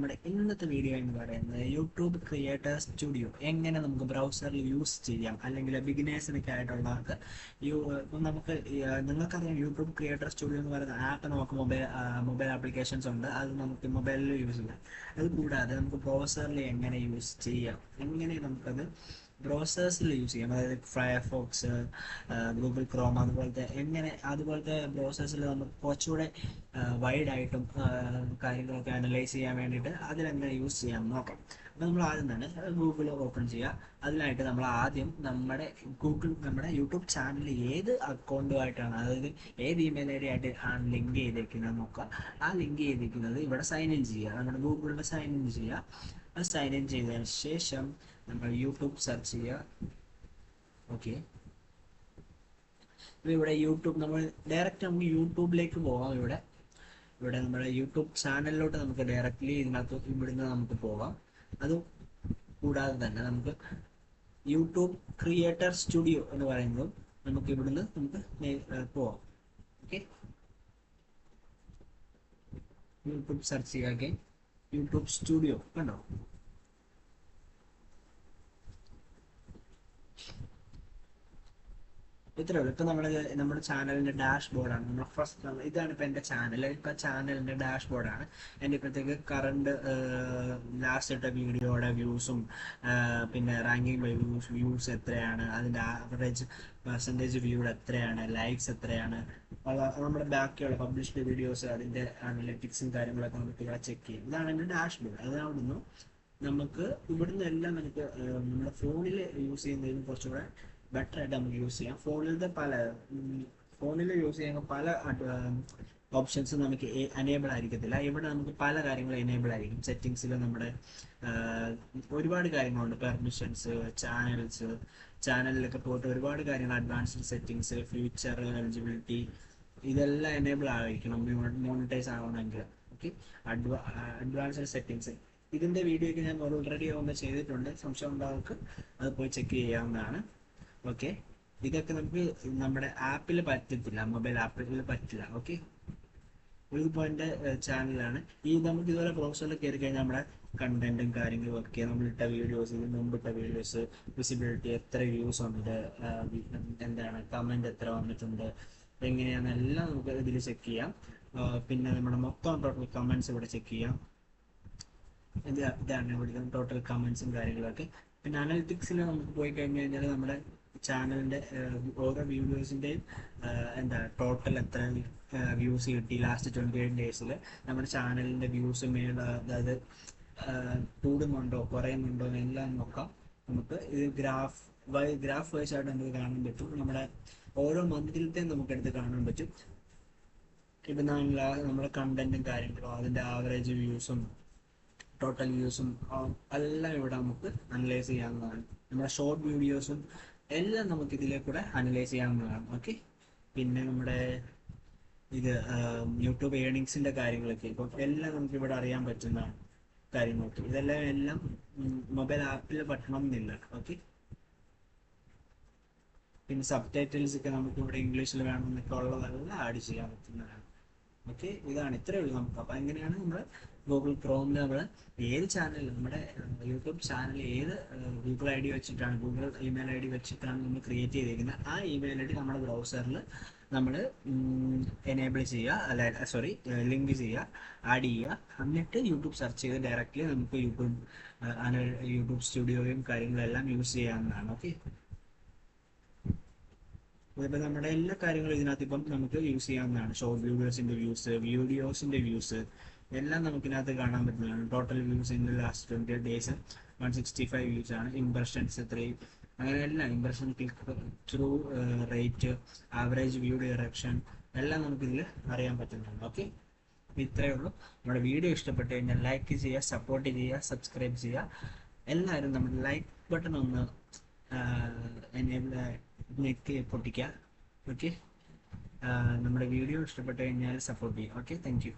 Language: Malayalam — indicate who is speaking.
Speaker 1: നമ്മുടെ ഇന്നത്തെ വീഡിയോ എന്ന് പറയുന്നത് യൂട്യൂബ് ക്രിയേറ്റർ സ്റ്റുഡിയോ എങ്ങനെ നമുക്ക് ബ്രൗസറിൽ യൂസ് ചെയ്യാം? അല്ലെങ്കിൽ ബിഗിനേഴ്സിനൊക്കെ ആയിട്ടുള്ളവർക്ക് യു നമുക്ക് നിങ്ങൾക്കറിയാം യൂട്യൂബ് ക്രിയേറ്റർ സ്റ്റുഡിയോ എന്ന് പറയുന്ന ആപ്പ് നമുക്ക് മൊബൈൽ മൊബൈൽ ആപ്ലിക്കേഷൻസ് ഉണ്ട്. അത് നമുക്ക് മൊബൈലിൽ യൂസ് ചെയ്യാം. അത് കൂടാതെ നമുക്ക് ബ്രൗസറിൽ എങ്ങനെ യൂസ് ചെയ്യാം? എങ്ങനെ നമുക്കത് ബ്രൗസേഴ്സിൽ യൂസ് ചെയ്യാം. അതായത് ഫയർഫോക്സ് ഗൂഗിൾ ക്രോം അതുപോലത്തെ എങ്ങനെ അതുപോലത്തെ ബ്രൗസേഴ്സിൽ നമുക്ക് കുറച്ചുകൂടെ വൈഡ് ആയിട്ടും കാര്യങ്ങളൊക്കെ അനലൈസ് ചെയ്യാൻ വേണ്ടിയിട്ട് അതിലെങ്ങനെ യൂസ് ചെയ്യാം നോക്കാം. അപ്പോൾ നമ്മൾ ആദ്യം തന്നെ ഗൂഗിൾ ഓപ്പൺ ചെയ്യുക. അതിനായിട്ട് നമ്മൾ ആദ്യം നമ്മുടെ ഗൂഗിൾ നമ്മുടെ യൂട്യൂബ് ചാനൽ ഏത് അക്കൗണ്ടുമായിട്ടാണ് അതായത് ഏത് ഇമെയിൽ ഐ ഡി ആയിട്ട് ആണ് ലിങ്ക് ചെയ്തേക്കുന്നത് നോക്കുക. ആ ലിങ്ക് ചെയ്തിരിക്കുന്നത് ഇവിടെ സൈൻ ഇൻ ചെയ്യുക. നമ്മുടെ ഗൂഗിളിൽ സൈൻ ഇൻ ചെയ്യുക. സൈൻ ഇൻ ചെയ്തതിന് ശേഷം നമ്മൾ യൂട്യൂബ് സെർച്ച് ചെയ്യുക. ഓക്കെ ഇവിടെ യൂട്യൂബ് നമ്മൾ ഡയറക്റ്റ് നമുക്ക് യൂട്യൂബിലേക്ക് പോകാം ഇവിടെ. ഇവിടെ നമ്മുടെ യൂട്യൂബ് ചാനലിലോട്ട് നമുക്ക് ഡയറക്റ്റ്ലി ഇതിനകത്ത് ഇവിടുന്ന് നമുക്ക് പോവാം. അത് കൂടാതെ തന്നെ നമുക്ക് യൂട്യൂബ് ക്രിയേറ്റർ സ്റ്റുഡിയോ എന്ന് പറയുമ്പോൾ നമുക്ക് ഇവിടുന്ന് നമുക്ക് പോവാം. ഓക്കെ യൂട്യൂബ് സെർച്ച് ചെയ്യുക യൂട്യൂബ് സ്റ്റുഡിയോ കണ്ടോ? ഇത്രേ ഉള്ളൂ. ഇപ്പൊ നമ്മൾ നമ്മുടെ ചാനലിന്റെ ഡാഷ് ബോർഡാണ് നമ്മുടെ ഫസ്റ്റ് ഇതാണ് ഇപ്പൊ എന്റെ ചാനൽ ഇപ്പൊ ചാനലിന്റെ ഡാഷ് ആണ്. എന്റെ ഇപ്പോഴത്തേക്ക് കറണ്ട് ലാസ്റ്റ് ഇട്ട വീഡിയോയുടെ വ്യൂസും പിന്നെ റാങ്കിങ് ബൈ വ്യൂസ് വ്യൂസ് എത്രയാണ് അതിന്റെ ആവറേജ് പെർസെന്റേജ് വ്യൂഡ് എത്രയാണ് ലൈക്സ് എത്രയാണ് നമ്മുടെ ബാക്കിയുള്ള പബ്ലിഷ്ഡ് വീഡിയോസ് അതിന്റെ അനലിറ്റിക്സും കാര്യങ്ങളൊക്കെ നമുക്ക് ഇവിടെ ചെക്ക് ചെയ്യും. ഇതാണ് എന്റെ ഡാഷ് ബോർഡ് അതാവുന്നു നമുക്ക് ഇവിടുന്ന് എല്ലാം നമുക്ക് നമ്മുടെ ഫോണിൽ യൂസ് ചെയ്യുന്നതിന് കുറച്ചുകൂടെ ബെറ്റർ ആയിട്ട് നമുക്ക് യൂസ് ചെയ്യാം ഫോണിലത്തെ പല ഫോണിൽ യൂസ് ചെയ്യുന്ന പല ഓപ്ഷൻസ് നമുക്ക് എനേബിൾ ആയിരിക്കത്തില്ല. ഇവിടെ നമുക്ക് പല കാര്യങ്ങളും എനേബിൾ ആയിരിക്കും. സെറ്റിങ്സിൽ നമ്മുടെ ഒരുപാട് കാര്യങ്ങളുണ്ട്. പെർമിഷൻസ് ചാനൽസ് ചാനലിലൊക്കെ പോയിട്ട് ഒരുപാട് കാര്യങ്ങൾ അഡ്വാൻസ്ഡ് സെറ്റിങ്സ് ഫ്യൂച്ചർ എലിജിബിലിറ്റി ഇതെല്ലാം എനേബിൾ ആയിരിക്കണം. മോണിറ്റൈസ് ആവണമെങ്കിൽ. ഓക്കെ അഡ്വാ അഡ്വാൻസ്ഡ് സെറ്റിങ്സ് ഇതിന്റെ വീഡിയോയ്ക്ക് ഞാൻ ഓൾറെഡി ഒന്ന് ചെയ്തിട്ടുണ്ട്. സംശയം ഉണ്ടാവർക്ക് അത് പോയി ചെക്ക് ചെയ്യാവുന്നതാണ്. ഓക്കെ ഇതൊക്കെ നമുക്ക് നമ്മുടെ ആപ്പിൽ പറ്റത്തില്ല മൊബൈൽ ആപ്പിൽ പറ്റില്ല ഓക്കെ ഒരു പോയിന്റ് ചാനലാണ് ഈ നമുക്ക് ഇതുപോലെ ബ്രൗസറിൽ കയറി കഴിഞ്ഞാൽ നമ്മുടെ കണ്ടന്റും കാര്യങ്ങളും ഒക്കെ നമ്മളിട്ട വീഡിയോസ് ഇതിന് മുമ്പിട്ട വീഡിയോസ് വിസിബിലിറ്റി എത്ര വ്യൂസ് ഉണ്ട് എന്താണ് കമന്റ് എത്ര വന്നിട്ടുണ്ട് എങ്ങനെയാണെന്നെല്ലാം നമുക്ക് ഇതിൽ ചെക്ക് ചെയ്യാം. പിന്നെ നമ്മുടെ മൊത്തം ടോട്ടൽ കമന്റ്സ് ഇവിടെ ചെക്ക് ചെയ്യാം. ഇത് ഇതാണ് ഇവിടെ ടോട്ടൽ കമന്റ്സും കാര്യങ്ങളൊക്കെ. പിന്നെ അനലിറ്റിക്സിൽ നമുക്ക് പോയി കഴിഞ്ഞു കഴിഞ്ഞാൽ നമ്മുടെ ചാനലിന്റെ ഓരോ വീഡിയോസിന്റെയും എന്താ ടോട്ടൽ എത്ര വ്യൂസ് കിട്ടി ലാസ്റ്റ് ട്വന്റി എയ്റ്റ് ഡേയ്സിൽ നമ്മുടെ ചാനലിന്റെ വ്യൂസ് മേള അതായത് കൂടുന്നുണ്ടോ കുറയുന്നുണ്ടോ എല്ലാം നോക്കാം. നമുക്ക് ഇത് ഗ്രാഫ് വൈ ഗ്രാഫ് വൈസ് ആയിട്ട് നമുക്ക് കാണാൻ പറ്റും. നമ്മുടെ ഓരോ മന്തിലത്തെയും നമുക്ക് എടുത്ത് കാണാൻ പറ്റും. ഇപ്പം നമ്മുടെ കണ്ടന്റും കാര്യങ്ങളും അതിന്റെ ആവറേജ് വ്യൂസും ടോട്ടൽ വ്യൂസും എല്ലാം ഇവിടെ നമുക്ക് അനലൈസ് ചെയ്യാവുന്നതാണ്. നമ്മുടെ ഷോർട്ട് വീഡിയോസും എല്ലാം നമുക്ക് ഇതിലെ കൂടെ അനലൈസ് ചെയ്യാവുന്നതാണ്. ഓക്കെ പിന്നെ നമ്മുടെ ഇത് യൂട്യൂബ് ഏണിങ്സിന്റെ കാര്യങ്ങളൊക്കെ. ഇപ്പം എല്ലാം നമുക്ക് ഇവിടെ അറിയാൻ പറ്റുന്നതാണ് കാര്യങ്ങളൊക്കെ. ഇതെല്ലാം എല്ലാം മൊബൈൽ ആപ്പിൽ പറ്റണം എന്നില്ല. ഓക്കെ പിന്നെ സബ് ടൈറ്റിൽസ് ഒക്കെ നമുക്ക് ഇവിടെ ഇംഗ്ലീഷിൽ വേണമെന്നൊക്കെ ഉള്ളതെല്ലാം ആഡ് ചെയ്യാൻ പറ്റുന്നതാണ്. ഓക്കെ ഇതാണ്. ഇത്രയേ ഉള്ളൂ. നമുക്ക് അപ്പൊ എങ്ങനെയാണ് നമ്മൾ ഗൂഗിൾ ക്രോമിൽ നമ്മൾ ഏത് ചാനൽ നമ്മുടെ യൂട്യൂബ് ചാനൽ ഏത് ഗൂഗിൾ ഐ ഡി വെച്ചിട്ടാണ് ഗൂഗിൾ ഇമെയിൽ ഐ ഡി വെച്ചിട്ടാണ് നമ്മൾ ക്രിയേറ്റ് ചെയ്തിരിക്കുന്നത് ആ ഇമെയിൽ ഐ ഡി നമ്മുടെ ബ്രൗസറിൽ നമ്മൾ എനേബിൾ ചെയ്യുക. അല്ല സോറി ലിങ്ക് ചെയ്യുക ആഡ് ചെയ്യുക. എന്നിട്ട് യൂട്യൂബ് സെർച്ച് ചെയ്ത് ഡയറക്റ്റ്ലി നമുക്ക് യൂട്യൂബ് യൂട്യൂബ് സ്റ്റുഡിയോയും കാര്യങ്ങളെല്ലാം യൂസ് ചെയ്യാവുന്നതാണ്. ഓക്കെ ഇപ്പൊ നമ്മുടെ എല്ലാ കാര്യങ്ങളും ഇതിനകത്ത് ഇപ്പം നമുക്ക് യൂസ് ചെയ്യാവുന്നതാണ്. ഷോർട്ട് വീഡിയോസിന്റെ വ്യൂസ് വീഡിയോസിന്റെ വ്യൂസ് എല്ലാം നമുക്ക് ഇതിനകത്ത് കാണാൻ പറ്റുന്നതാണ്. Total views in last twenty days one sixty five views ആണ്. ഇംപ്രഷൻസ് എത്രയും അങ്ങനെ എല്ലാം impression click through rate average view direction എല്ലാം നമുക്ക് ഇതിൽ അറിയാൻ പറ്റുന്നതാണ്. ഓക്കെ ഇത്രയേ ഉള്ളൂ. നമ്മുടെ വീഡിയോ ഇഷ്ടപ്പെട്ട് കഴിഞ്ഞാൽ ലൈക്ക് ചെയ്യുക സപ്പോർട്ട് ചെയ്യുക സബ്സ്ക്രൈബ് ചെയ്യുക. എല്ലാവരും നമ്മുടെ ലൈക്ക് ബട്ടൺ ഒന്ന് എനേബിൾ നെക്ക് പൊട്ടിക്കുക ഓക്കെ നമ്മുടെ വീഡിയോ ഇഷ്ടപ്പെട്ട് കഴിഞ്ഞാൽ സപ്പോർട്ട് ചെയ്യുക ഓക്കെ താങ്ക്